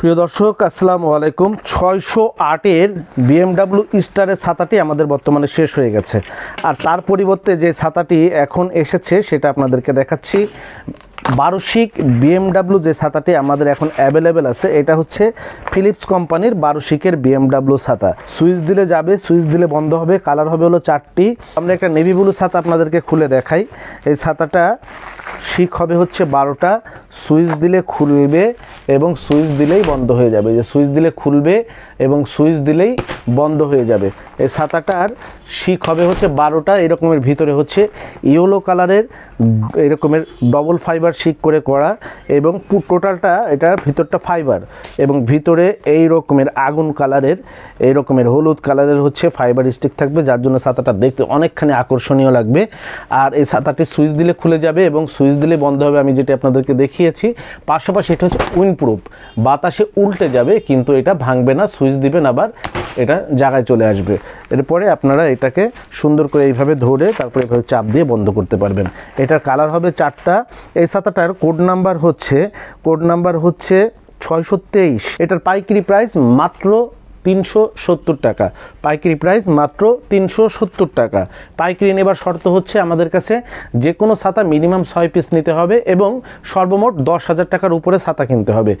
প্রিয় দর্শক, আসসালামু আলাইকুম। ছয়শো আটের বিএমডাব্লিউ স্টারের ছাতাটি আমাদের বর্তমানে শেষ হয়ে গেছে। আর তার পরিবর্তে যে ছাতাটি এখন এসেছে, সেটা আপনাদেরকে দেখাচ্ছি। বারোশিক বিএমডাব্লিউ যে ছাতাটি আমাদের এখন অ্যাভেলেবেল আছে, এটা হচ্ছে ফিলিপস কোম্পানির বারোশিকের বিএমডাব্লিউ ছাতা। সুইচ দিলে যাবে, সুইচ দিলে বন্ধ হবে, কালার হবে হলো চারটি। আমরা একটা নেভি ব্লু ছাতা আপনাদেরকে খুলে দেখাই। এই ছাতাটা শিক হবে হচ্ছে বারোটা, সুইচ দিলে খুলবে এবং সুইচ দিলেই বন্ধ হয়ে যাবে। যে সুইচ দিলে খুলবে এবং সুইচ দিলেই বন্ধ হয়ে যাবে। এই সাতাটার শিখ হবে হচ্ছে বারোটা, এরকমের ভিতরে হচ্ছে ইয়েলো কালারের এরকমের ডবল ফাইবার শিক করে করা এবং টোটালটা এটার ভিতরটা ফাইবার এবং ভিতরে এই রকমের আগুন কালারের এই রকমের হলুদ কালারের হচ্ছে ফাইবার স্টিক থাকবে, যার জন্য ছাতাটা দেখতে অনেকখানি আকর্ষণীয় লাগবে। আর এই ছাতাটি সুইচ দিলে খুলে যাবে এবং সুইচ দিলে বন্ধ হবে, আমি যেটা আপনাদেরকে দেখিয়েছি। পাশাপাশি এটা হচ্ছে উইনপ্রুফ বাতাসে উল্টে যাবে, কিন্তু এটা ভাঙবে না সুইচ দিবেন আবার এটা জায়গায় চলে আসবে। এরপরে আপনারা এটাকে সুন্দর করে এইভাবে ধরে তারপরে এভাবে চাপ দিয়ে বন্ধ করতে পারবেন। এটার কালার হবে চারটা। এই ছাতাটার কোড নাম্বার হচ্ছে কোড নাম্বার হচ্ছে ছয়শো তেইশ। এটার পাইকারি প্রাইস মাত্র তিনশো সত্তর টাকা। পাইকারি প্রাইস মাত্র তিনশো সত্তর টাকা। পাইকারি নেবার শর্ত হচ্ছে আমাদের কাছে যে কোনো ছাতা মিনিমাম ছয় পিস নিতে হবে এবং সর্বমোট দশ হাজার টাকার উপরে ছাতা কিনতে হবে।